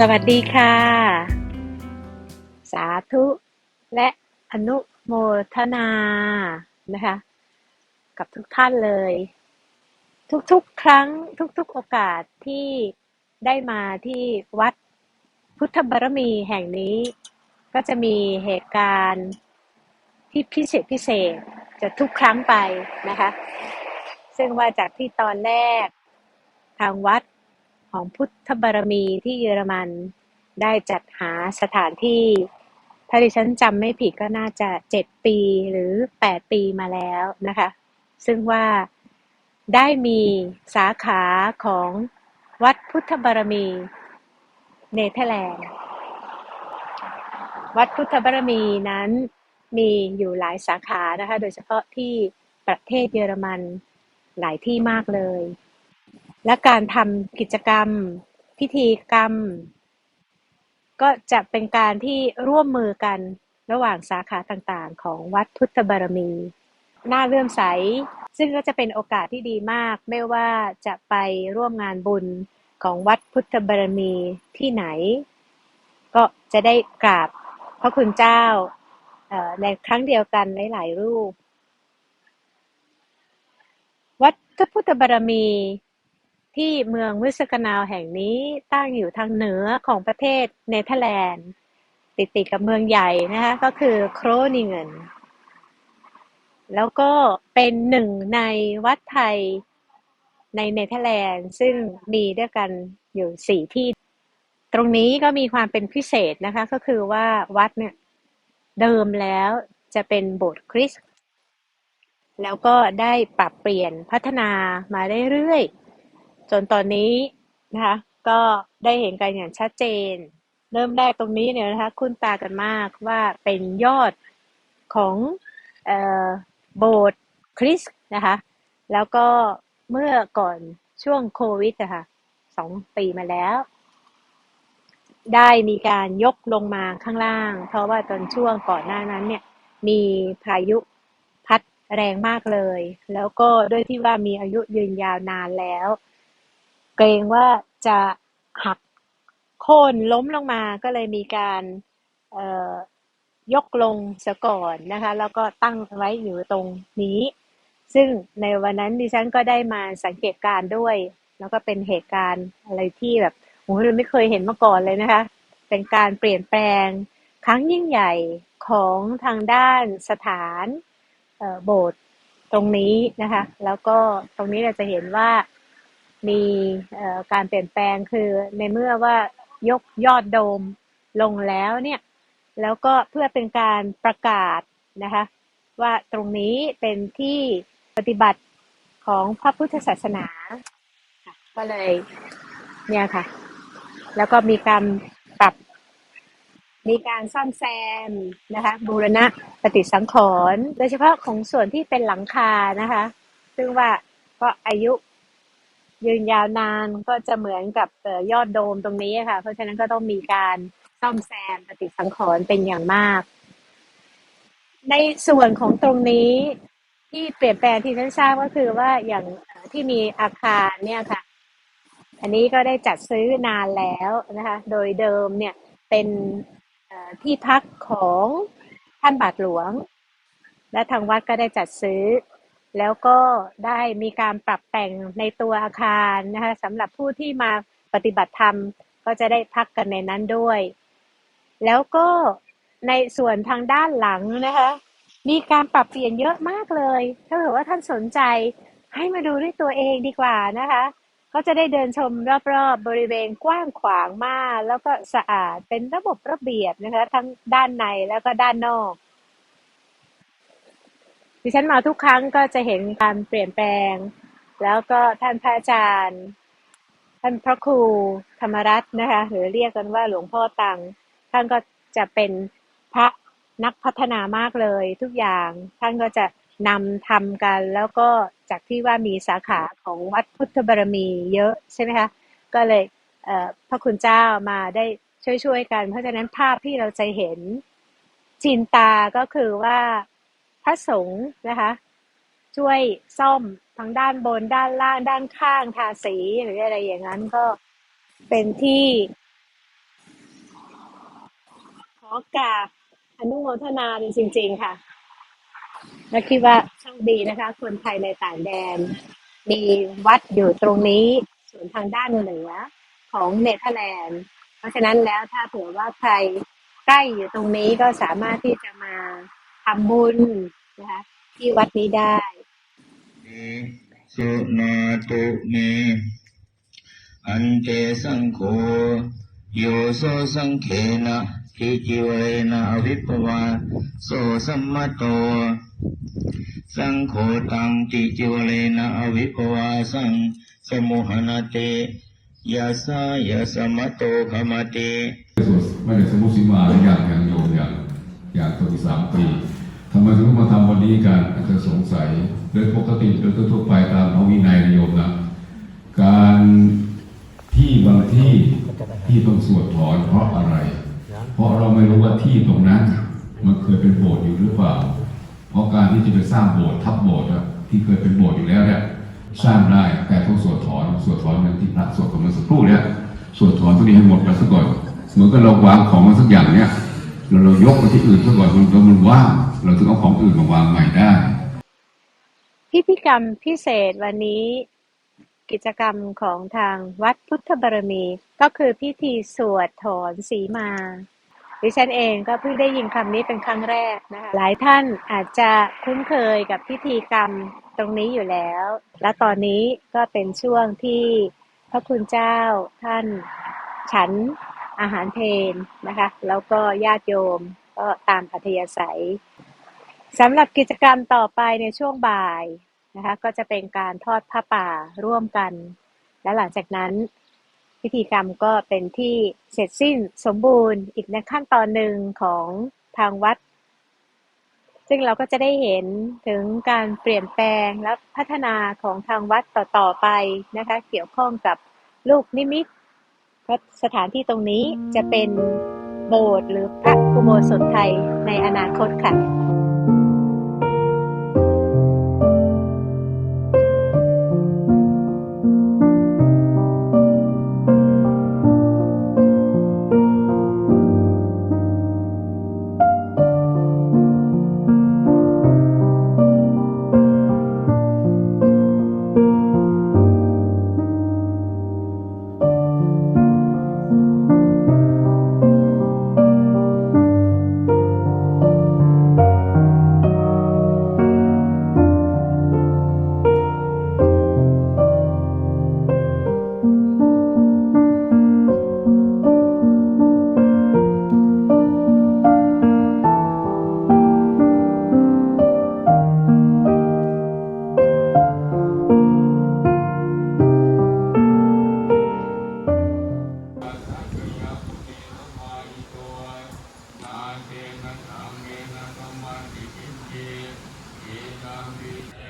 สวัสดีค่ะ สาธุและอนุโมทนานะคะ กับทุกท่านเลย ทุกๆครั้งทุกๆโอกาสที่ได้มาที่วัดพุทธบารมีแห่งนี้ ก็จะมีเหตุการณ์ที่พิเศษพิเศษจะทุกครั้งไปนะคะ ซึ่งว่าจากที่ตอนแรกทางวัด ของพุทธบารมีที่เยอรมันได้จัดหาสถานที่ ถ้าดิฉันจำไม่ผิดก็น่าจะเจ็ดปีหรือแปดปีมาแล้วนะคะ ซึ่งว่าได้มีสาขาของวัดพุทธบารมีเนเธอร์แลนด์วัดพุทธบารมีนั้นมีอยู่หลายสาขานะคะ โดยเฉพาะที่ประเทศเยอรมันหลายที่มากเลย และการทำกิจกรรม พิธีกรรม ก็จะเป็นการที่ร่วมมือกันระหว่างสาขาต่างๆ ของวัดพุทธบารมีน่าเลื่อมใส ซึ่งก็จะเป็นโอกาสที่ดีมาก ไม่ว่าจะไปร่วมงานบุญของวัดพุทธบารมีที่ไหน ก็จะได้กราบพระคุณเจ้าในครั้งเดียวกันหลาย ๆ รูป วัดพุทธบารมี ที่เมืองวิสกนาวแห่งนี้ตั้งอยู่ทางเหนือของประเทศเนเธอร์แลนด์ ติดติดกับเมืองใหญ่นะคะก็คือโครนิเงนแล้วก็เป็นหนึ่งในวัดไทยในเนเธอร์แลนด์ซึ่งมีด้วยกันอยู่สี่ที่ ตรงนี้ก็มีความเป็นพิเศษนะคะ ก็คือว่าวัดเนี่ยเดิมแล้วจะเป็นโบสถ์คริสต์แล้วก็ได้ปรับเปลี่ยนพัฒนามาเรื่อยๆ นตอนนี้นะคะ ก็ได้เห็นกันอย่างชัดเจน เริ่มแรกตรงนี้เนี่ยนะคะ คุ้นตากันมากว่าเป็นยอดของโบสถ์คริสต์นะคะ แล้วก็เมื่อก่อนช่วงโควิดนะคะสองปีมาแล้ว ได้มีการยกลงมาข้างล่าง เพราะว่าตอนช่วงก่อนหน้านั้นเนี่ยมีพายุพัดแรงมากเลย แล้วก็ด้วยที่ว่ามีอายุยืนยาวนานแล้ว เกรงว่าจะหักโค่นล้มลงมาก็เลยมีการยกลงเสก่อนนะคะ แล้วก็ตั้งไว้อยู่ตรงนี้ ซึ่งในวันนั้นดิฉันก็ได้มาสังเกตการ์ด้วย แล้วก็เป็นเหตุการณ์อะไรที่แบบโอ้ยเราไม่เคยเห็นมาก่อนเลยนะคะ เป็นการเปลี่ยนแปลงครั้งยิ่งใหญ่ของทางด้านสถานโบสถ์ตรงนี้นะคะ แล้วก็ตรงนี้เราจะเห็นว่า มีการเปลี่ยนแปลงคือในเมื่อว่ายกยอดโดมลงแล้วเนี่ย แล้วก็เพื่อเป็นการประกาศนะคะ ว่าตรงนี้เป็นที่ปฏิบัติของพระพุทธศาสนา ก็เลยเนี่ยค่ะ แล้วก็มีการปรับ มีการซ่อมแซมนะคะ บูรณะปฏิสังขรณ์โดยเฉพาะของส่วนที่เป็นหลังคานะคะ ซึ่งว่าก็อายุ ยืนยาวนานก็จะเหมือนกับยอดโดมตรงนี้ค่ะ เพราะฉะนั้นก็ต้องมีการซ่อมแซมปฏิสังขรณ์เป็นอย่างมาก ในส่วนของตรงนี้ที่เปลี่ยนแปลงที่ฉันทราบก็คือว่าอย่างที่มีอาคารเนี่ยค่ะ อันนี้ก็ได้จัดซื้อนานแล้วนะคะ โดยเดิมเนี่ยเป็นที่พักของท่านบาทหลวง และทางวัดก็ได้จัดซื้อ แล้วก็ได้มีการปรับแต่งในตัวอาคารนะคะสำหรับผู้ที่มาปฏิบัติธรรมก็จะได้พักกันในนั้นด้วย แล้วก็ในส่วนทางด้านหลังนะคะ มีการปรับเปลี่ยนเยอะมากเลย ถ้าเกิดว่าท่านสนใจให้มาดูด้วยตัวเองดีกว่านะคะ ก็จะได้เดินชมรอบๆบริเวณกว้างขวางมาก แล้วก็สะอาดเป็นระบบระเบียบนะคะ ทั้งด้านในแล้วก็ด้านนอก ดิฉันมาทุกครั้งก็จะเห็นการเปลี่ยนแปลง แล้วก็ท่านพระอาจารย์ ท่านพระครูธรรมรัตน์นะคะหรือเรียกกันว่าหลวงพ่อตังท่านก็จะเป็นพระนักพัฒนามากเลยทุกอย่างท่านก็จะนำทำกัน แล้วก็จากที่ว่ามีสาขาของวัดพุทธบารมีเยอะใช่ไหมคะก็เลยเพระคุณเจ้ามาได้ช่วยๆกัน เพราะฉะนั้นภาพที่เราจะเห็นจินตาก็คือว่า พระสงฆ์นะคะช่วยซ่อมทั้งด้านบนด้านล่างด้านข้างทาสีหรืออะไรอย่างนั้นก็เป็นที่ ขอกราบอนุโมทนาจริง ๆ ค่ะ และคิดว่าโชคดีนะคะ คนไทยในต่างแดน มีวัดอยู่ตรงนี้ส่วนทางด้านเหนือของเนเธอร์แลนด์ เพราะฉะนั้นแล้วถ้าเผื่อว่าใครใกล้อยู่ตรงนี้ก็สามารถที่จะมา ทำบุญนะคะที่วัดนี้ได้เอสุนาตุเมอันเตสังโฆโยโสสังเขนะทิจิเวนะอวิปวาโสสัมมโต สังโฆตังติจิวเลนะอวิปวาสังสมุหนาเตยาสายาสมโตขมาเตสวดไม่ได้สมุสิมาอย่างอย่างโยมอย่างอย่างตัวที่สามปี ทำไมถึงมาทำวันนี้กันอาจจะสงสัยโดยปกติโดยทั่วไปตามพระวินัยนะโยมนะการที่บางที่ที่ต้องสวดถอนเพราะอะไร เพราะเราไม่รู้ว่าที่ตรงนั้น มันเคยเป็นโบสถ์อยู่หรือเปล่า เพราะการที่จะไปสร้างโบสถ์ทับโบสถ์ที่เคยเป็นโบสถ์อยู่แล้วเนี่ยสร้างได้แต่ต้องสวดถอนสวดถอนเหมือนที่พระสวดกันเมื่อสักครู่เนี่ยสวดถอนตรงนี้ให้หมดไปซะก่อนเหมือนกับเราวางของมาสักอย่างเนี่ยเราเรายกไปที่อื่นซะก่อนมันมันว่าง เราถึงเอาของอื่นมาวางใหม่ได้ พิธีกรรมพิเศษวันนี้ กิจกรรมของทางวัดพุทธบารมี ก็คือพิธีสวดถอนสีมาดิฉันเองก็เพิ่งได้ยินคำนี้เป็นครั้งแรกนะคะหลายท่านอาจจะคุ้นเคยกับพิธีกรรมตรงนี้อยู่แล้ว และตอนนี้ก็เป็นช่วงที่พระคุณเจ้าท่านฉันอาหารเพลนะคะ แล้วก็ญาติโยมก็ตามอัธยาศัย สำหรับกิจกรรมต่อไปในช่วงบ่ายนะคะก็จะเป็นการทอดผ้าป่าร่วมกัน และหลังจากนั้นพิธีกรรมก็เป็นที่เสร็จสิ้นสมบูรณ์อีกในขั้นตอนหนึ่งของทางวัด ซึ่งเราก็จะได้เห็นถึงการเปลี่ยนแปลงและพัฒนาของทางวัดต่อๆไปนะคะเกี่ยวข้องกับลูกนิมิตเพราะสถานที่ตรงนี้จะเป็นโบสถ์หรือพระอุโบสถไทยในอนาคตค่ะ Gandhi.